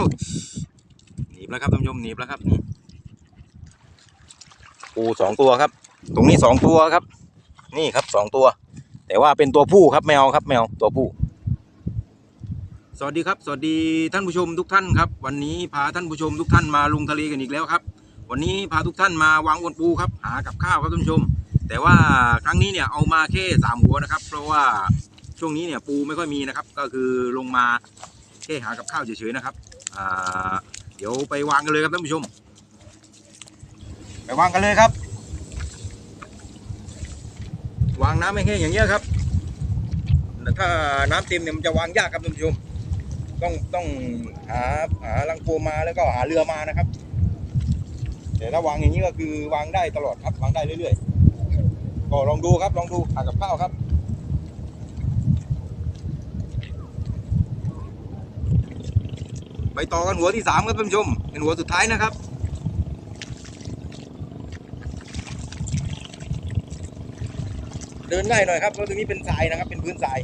อ้ยหนีบแล้วครับท่านผู้ชมหนีบแล้วครับนี่ปูสองตัวครับ ตรงนี้สองตัวครับ นี่ครับสองตัว แต่ว่าเป็นตัวผู้ครับแมวครับแมวตัวผู้ สวัสดีครับ สวัสดีท่านผู้ชมทุกท่านครับ วันนี้พาท่านผู้ชมทุกท่านมาลงทะเลกันอีกแล้วครับ วันนี้พาทุกท่านมาวางอวนปูครับ หากับข้าวครับท่านผู้ชม แต่ว่าครั้งนี้เนี่ยเอามาแค่สามหัวนะครับ เพราะว่าช่วงนี้เนี่ยปูไม่ค่อยมีนะครับ ก็คือลงมาแค่หากับข้าวเฉยๆนะครับอ่า เดี๋ยวไปวางกันเลยครับท่านผู้ชม ไปวางกันเลยครับ วางน้ำไม่แห้งอย่างเงี้ยครับแต่ถ้าน้ำเต็มเนี่ยมันจะวางยากครับท่านผู้ชม ต้องต้องหาหาลังโฟมมาแล้วก็หาเรือมานะครับ แต่ถ้าวางอย่างนี้ก็คือวางได้ตลอดครับวางได้เรื่อยๆก็ลองดูครับลองดูหากับข้าวครับ ไปต่อกันหัวที่สามครับท่านผู้ชม เป็นหัวสุดท้ายนะครับ เดินง่ายหน่อยครับเพราะตรงนี้เป็นทรายนะครับ เป็นพื้นทราย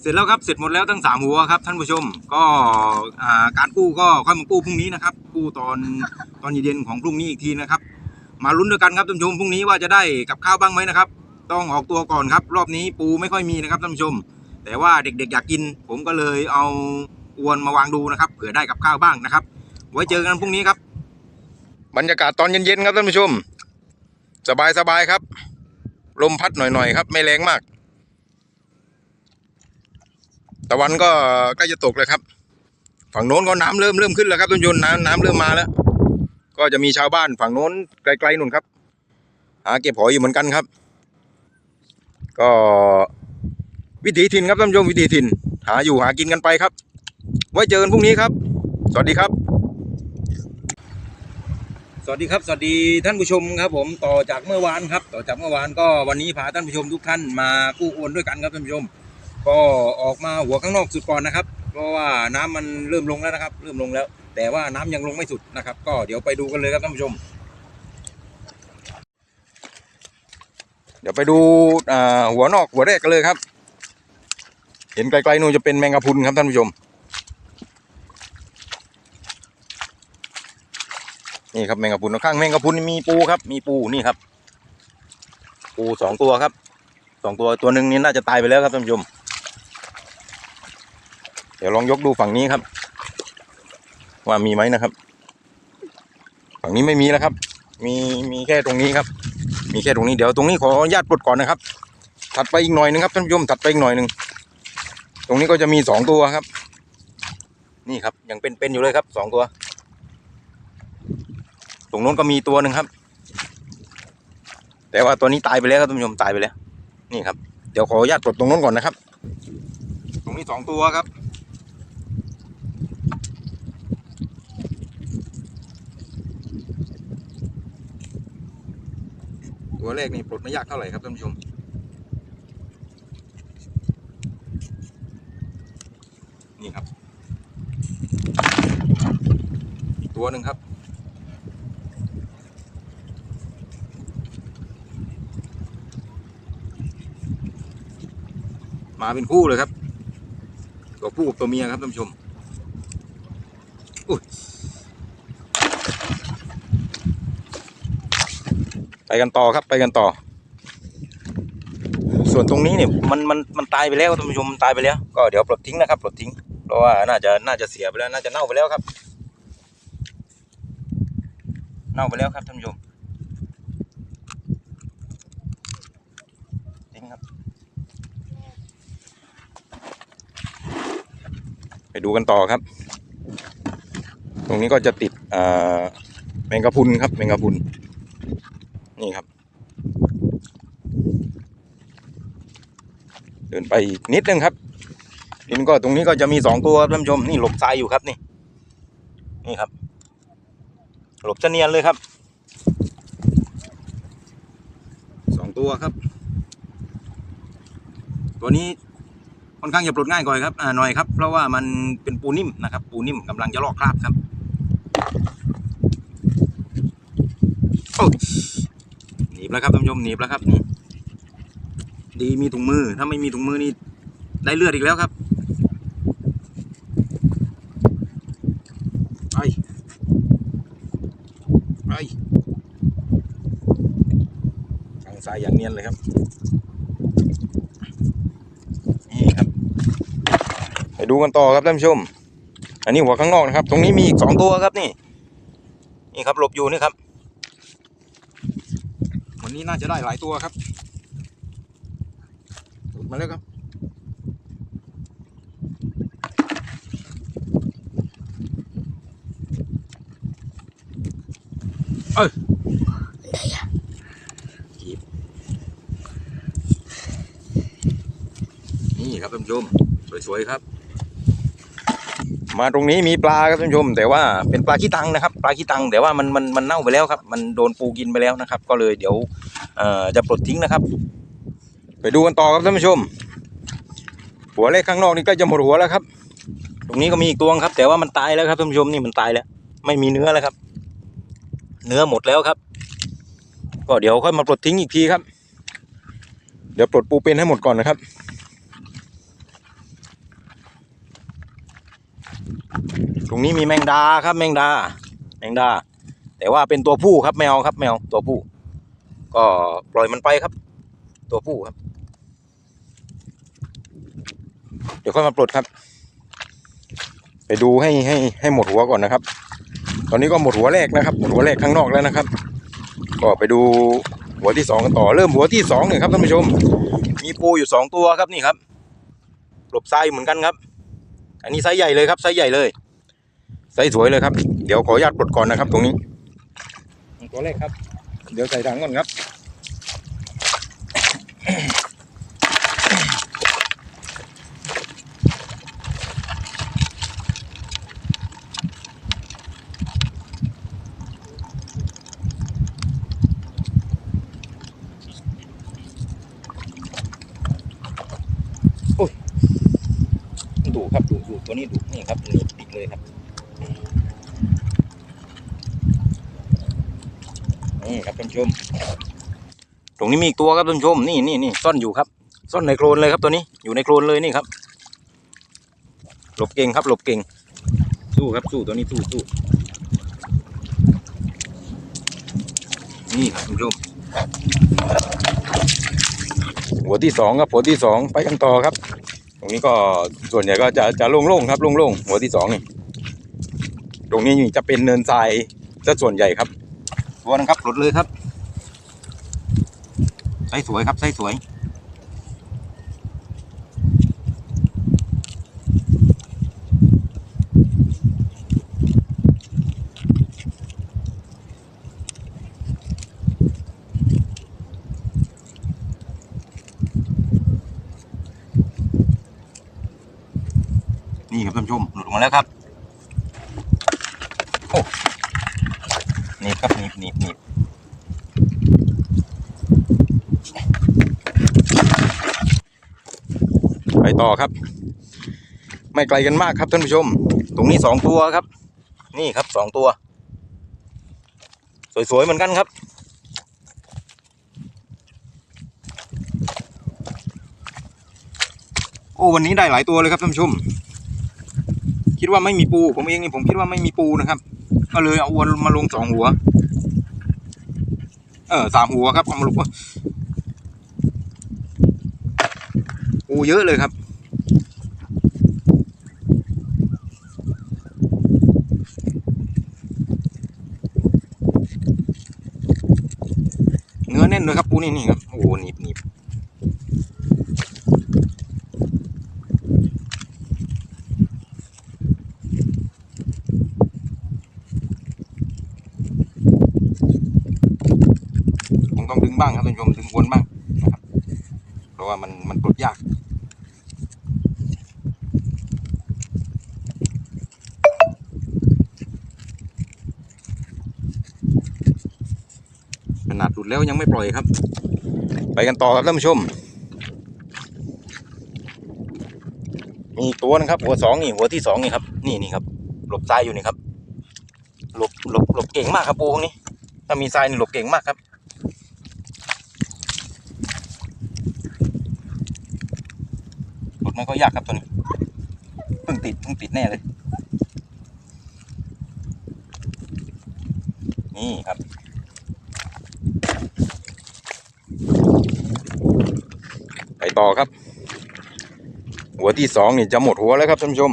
เสร็จแล้วครับ เสร็จหมดแล้วทั้งสามหัวครับท่านผู้ชม ก็การกู้ก็ค่อยมากู้พรุ่งนี้นะครับ กู้ตอนตอนเย็นของพรุ่งนี้อีกทีนะครับ มาลุ้นด้วยกันครับท่านผู้ชมพรุ่งนี้ว่าจะได้กับข้าวบ้างไหมนะครับ ต้องออกตัวก่อนครับ รอบนี้ปูไม่ค่อยมีนะครับท่านผู้ชม แต่ว่าเด็กๆ อยากกิน ผมก็เลยเอาอวนมาวางดูนะครับเผื่อได้กับข้าวบ้างนะครับ ไว้เจอกันพรุ่งนี้ครับ บรรยากาศตอนเย็นๆครับท่านผู้ชม สบายๆครับ ลมพัดหน่อยๆครับ ไม่แรงมากตะวันก็ใกล้จะตกเลยครับ ฝั่งโน้นก็น้ำเริ่มเริ่มขึ้นแล้วครับท่านผู้ชมน้ำน้ำเริ่มมาแล้ว ก็จะมีชาวบ้านฝั่งโน้นไกลๆนู่นครับ หาเก็บหอยอยู่เหมือนกันครับ ก็วิถีถิ่นครับท่านผู้ชมวิถีถิ่น หาอยู่หากินกันไปครับ ไว้เจอกันพรุ่งนี้ครับ สวัสดีครับ สวัสดีครับ สวัสดีท่านผู้ชมครับ ผมต่อจากเมื่อวานครับ ต่อจากเมื่อวานก็วันนี้พาท่านผู้ชมทุกท่านมากู้โอนด้วยกันครับท่านผู้ชม ก็ออกมาหัวข้างนอกสุดก่อนนะครับ เพราะว่าน้ำมันเริ่มลงแล้วนะครับ เริ่มลงแล้ว แต่ว่าน้ำยังลงไม่สุดนะครับ ก็เดี๋ยวไปดูกันเลยครับท่านผู้ชม เดี๋ยวไปดูหัวนอกหัวแรกกันเลยครับ เห็นไกลๆนู่นจะเป็นแมงกะพรุนครับท่านผู้ชม นี่ครับแมงกะพรุนข้างแมงกะพรุนมีปูครับ มีปูนี่ครับ ปูสองตัวครับสองตัวตัวหนึ่งนี่น่าจะตายไปแล้วครับท่านผู้ชม เดี๋ยวลองยกดูฝั่งนี้ครับ ว่ามีไหมนะครับ ฝั่งนี้ไม่มีแล้วครับ มีมีแค่ตรงนี้ครับ มีแค่ตรงนี้เดี๋ยวตรงนี้ขออนุญาตปลดก่อนนะครับ ถัดไปอีกหน่อยหนึงครับท่านผู้ชมถัดไปอีกหน่อยหนึ่งตรงนี้ก็จะมีสองตัวครับ นี่ครับยังเป็นๆอยู่เลยครับสองตัว ตรงโน้นก็มีตัวหนึ่งครับ แต่ว่าตัวนี้ตายไปแล้วครับท่านผู้ชมตายไปแล้ว นี่ครับเดี๋ยวขออนุญาตปลดตรงโน้นก่อนนะครับ ตรงนี้สองตัวครับ ตัวแรกนี่ปลดไม่ยากเท่าไหร่ครับท่านผู้ชมนี่ครับตัวหนึ่งครับ มาเป็นคู่เลยครับ ตัวผู้กับตัวเมียครับท่านผู้ชมอุ้ย ไปกันต่อครับไปกันต่อ ส่วนตรงนี้เนี่ยมันมันมันตายไปแล้วท่านผู้ชมมันตายไปแล้ว ก็เดี๋ยวปลดทิ้งนะครับปลดทิ้ง เพราะว่าน่าจะน่าจะเสียไปแล้วน่าจะเน่าไปแล้วครับ เน่าไปแล้วครับท่านผู้ชมทิ้งครับ ไปดูกันต่อครับ ตรงนี้ก็จะติดอ่าแมงกะพุนครับแมงกะพุนครับ เดิ นไปอีกนิดนึงครับนี่ก็ตรงนี้ก็จะมีสองตัวครับท่านผู้ชมนี่หลบทรายอยู่ครับนี่ นี่ครับ หลบจะเนียนเลยครับสองตัวครับ ตัวนี้ค่อนข้างจะปลดง่ายกว่าครับอ่าหน่อยครับ เพราะว่ามันเป็นปูนิ่มนะครับ ปูนิ่มกำลังจะลอกคราบครับโอ้หนีบแล้วครับท่านผู้ชมหนีบแล้วครับนี่ ดีมีถุงมือ ถ้าไม่มีถุงมือนี่ได้เลือดอีกแล้วครับไปไปทางซ้ายอย่างเนียนเลยครับ นี่ครับ ไปดูกันต่อครับท่านผู้ชม อันนี้หัวข้างนอกนะครับ ตรงนี้มีอีกสองตัวครับนี่ นี่ครับหลบอยู่นี่ครับ วันนี้น่าจะได้หลายตัวครับ มาแล้วครับเอ้ยกีบนี่ครับท่านผู้ชมสวยๆครับ มาตรงนี้มีปลาครับท่านผู้ชม แต่ว่าเป็นปลาขี้ตังนะครับ ปลาขี้ตังแต่ว่ามันมันมันเน่าไปแล้วครับ มันโดนปูกินไปแล้วนะครับ ก็เลยเดี๋ยวเอ่อจะปลดทิ้งนะครับ ไปดูกันต่อครับท่านผู้ชม หัวเล็กข้างนอกนี่ใก็จะหมดหัวแล้วครับ ตรงนี้ก็มีอีกตัวครับ แต่ว่ามันตายแล้วครับท่านผู้ชมนี่มันตายแล้ว ไม่มีเนื้อแล้วครับ เนื้อหมดแล้วครับ ก็เดี๋ยวค่อยมาปลดทิ้งอีกทีครับ เดี๋ยวปลดปูเป็นให้หมดก่อนนะครับตรงนี้มีแมงดาครับแมงดา แมงดา แต่ว่าเป็นตัวผู้ครับแมวครับแมวตัวผู้ ก็ปล่อยมันไปครับ ตัวผู้ครับ เดี๋ยวค่อยมาปลดครับ ไปดูให้ให้ให้หมดหัวก่อนนะครับ ตอนนี้ก็หมดหัวแรกนะครับ หมดหัวแรกข้างนอกแล้วนะครับ ก็ไปดูหัวที่สองกันต่อเริ่มหัวที่สองเนี่ยครับท่านผู้ชม มีปูอยู่สองตัวครับนี่ครับหลบทรายเหมือนกันครับ อันนี้ไซส์ใหญ่เลยครับไซส์ใหญ่เลยไซส์สวยเลยครับ เดี๋ยวขออนุญาตปลดก่อนนะครับ ตรงนี้ตัวแรกครับ เดี๋ยวใส่ถังก่อนครับ ดูตัวนี้ดูนี่ครับนี่ติดเลยครับ นี่ครับท่านชม ตรงนี้มีอีกตัวครับท่านชม นี่นี่นี่ซ่อนอยู่ครับ ซ่อนในโคลนเลยครับตัวนี้ อยู่ในโคลนเลยนี่ครับ หลบเก่งครับ หลบเก่ง สู้ครับ สู้ตัวนี้สู้สู้นี่ครับท่านชมหัวที่สองครับหัวที่สองไปกันต่อครับ ตรงนี้ก็ส่วนใหญ่ก็จะจะโล่งๆครับโล่งๆหัวที่สองนี่ตรงนี้จะเป็นเนินทรายซะส่วนใหญ่ครับตัวนะครับหลดเลยครับไส้สวยครับไส้สวย นี่ครับท่านผู้ชมหลุดออกมาแล้วครับโอ้หนี่ครับหนี่นี่นี่ไปต่อครับ ไม่ไกลกันมากครับท่านผู้ชม ตรงนี้สองตัวครับ นี่ครับสองตัว สวยๆเหมือนกันครับโอ้วันนี้ได้หลายตัวเลยครับท่านผู้ชม คิดว่าไม่มีปู ผมเองนี่ผมคิดว่าไม่มีปูนะครับ ก็เลยเอาอวนมาลงสองหัว เออสามหัวครับเอามาลงปูเยอะเลยครับเนื้อแน่นเลยครับปูนี่นี่ครับโอ้โหหนีบหนีบ คงต้องดึง บ้างครับท่านผู้ชมดึงวนบ้างนะครับ เพราะว่ามันมันปลดยากขนาดหลุดแล้วยังไม่ปล่อยครับ ไปกันต่อครับท่านผู้ชม มีตัวนะครับ หัวสองนี่หัวที่สองนี่ครับ นี่นี่ครับ หลบทรายอยู่นี่ครับ หลบหลบหลบเก่งมากครับปูพวกนี้ ถ้ามีทรายนี่หลบเก่งมากครับ ม่ค่อยากครับตัวนี้เพิ่งติดเพิ่งติดแน่เลย นี่ครับไปต่อครับ หัวที่สองนี่จะหมดหัวแล้วครับท่านผู้ชม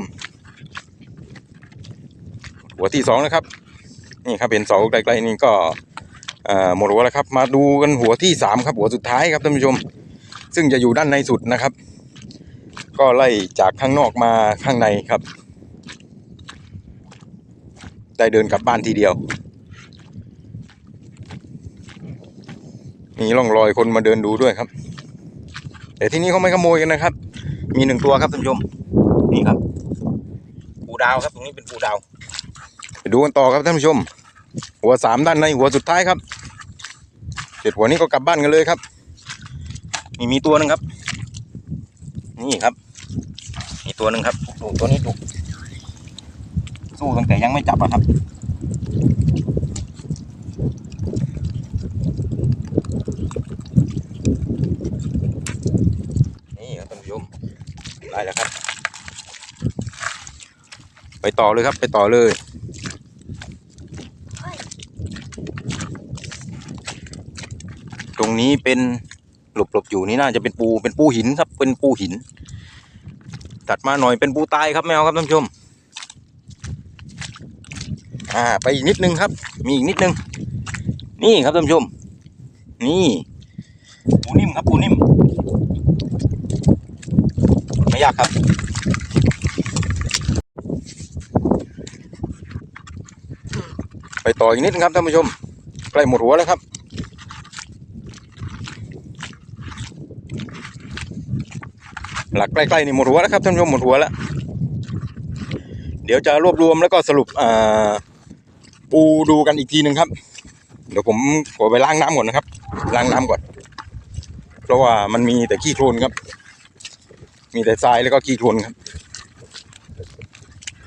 หัวที่สองนะครับ นี่ครับเห็นเสาไกลๆนี่ก็หมดหัวแล้วครับ มาดูกันหัวที่สามครับหัวสุดท้ายครับท่านผู้ชม ซึ่งจะอยู่ด้านในสุดนะครับ ก็ไล่จากข้างนอกมาข้างในครับ ได้เดินกลับบ้านทีเดียว มีร่องรอยคนมาเดินดูด้วยครับ แต่ที่นี่เขาไม่ขโมยกันนะครับ มีหนึ่งตัวครับท่านผู้ชม นี่ครับปูดาวครับตรงนี้เป็นปูดาวไปดูกันต่อครับท่านผู้ชม หัวสามด้านในหัวสุดท้ายครับเสร็จหัวนี้ก็กลับบ้านกันเลยครับ นี่มีตัวหนึ่งครับ นี่ครับ ตัวหนึ่งครับดูตัวนี้ดูสู้ตั้งแต่ยังไม่จับอะครับนี่ครับท่านผู้ชมได้แล้วครับ ไปต่อเลยครับไปต่อเลยตรงนี้เป็นหลบหลบอยู่นี่น่าจะเป็นปูเป็นปูหินครับเป็นปูหิน ตัดมาหน่อยเป็นปูตายครับแมวครับท่านผู้ชม อ่า ไปอีกนิดนึงครับ มีอีกนิดนึง นี่ครับท่านผู้ชม นี่ปูนิ่มครับปูนิ่ม ไม่ยากครับ ไปต่ออีกนิดนึงครับท่านผู้ชม ใกล้หมดหัวแล้วครับ หลักใกล้ๆนี่หมดหัวแล้วครับท่านผู้ชมหมดหัวแล้ว เดี๋ยวจะรวบรวมแล้วก็สรุปปูดูกันอีกทีหนึ่งครับ เดี๋ยวผมขอไปล้างน้ำก่อนนะครับ ล้างน้ำก่อน เพราะว่ามันมีแต่ขี้โคลนครับ มีแต่ทรายแล้วก็ขี้โคลนครับ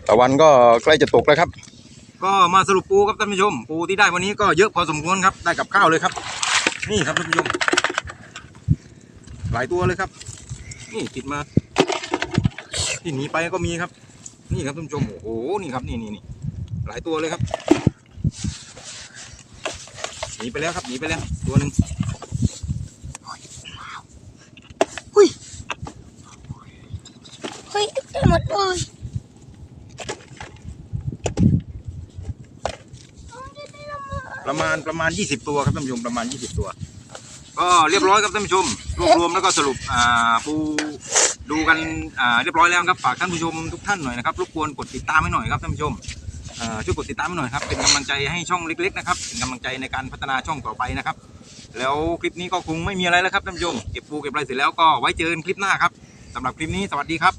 ตะวันก็ใกล้จะตกแล้วครับ ก็มาสรุปปูครับท่านผู้ชม ปูที่ได้วันนี้ก็เยอะพอสมควรครับ ได้กับข้าวเลยครับ นี่ครับท่านผู้ชม หลายตัวเลยครับ นี่ติดมาที่หนีไปก็มีครับ นี่ครับท่านผู้ชมโอ้โหนี่ครับนี่นี่นี่หลายตัวเลยครับหนีไปแล้วครับหนีไปแล้วตัวหนึ่งเฮ้ยได้หมดเลยประมาณประมาณ 20 ตัวครับท่านผู้ชมประมาณ 20 ตัว ก็เรียบร้อยครับท่านผู้ชมรวบรวมแล้วก็สรุปอ่าปูดูกันอ่าเรียบร้อยแล้วครับฝากท่านผู้ชมทุกท่านหน่อยนะครับรบกวนกดติดตามให้หน่อยครับท่านผู้ชมอ่าช่วยกดติดตามให้หน่อยครับเป็นกำลังใจให้ช่องเล็กๆนะครับเป็นกำลังใจในการพัฒนาช่องต่อไปนะครับ แล้วคลิปนี้ก็คงไม่มีอะไรแล้วครับท่านผู้ชมเก็บปูเก็บอะไรเสร็จแล้วก็ไว้เจอกันคลิปหน้าครับสำหรับคลิปนี้สวัสดีครับ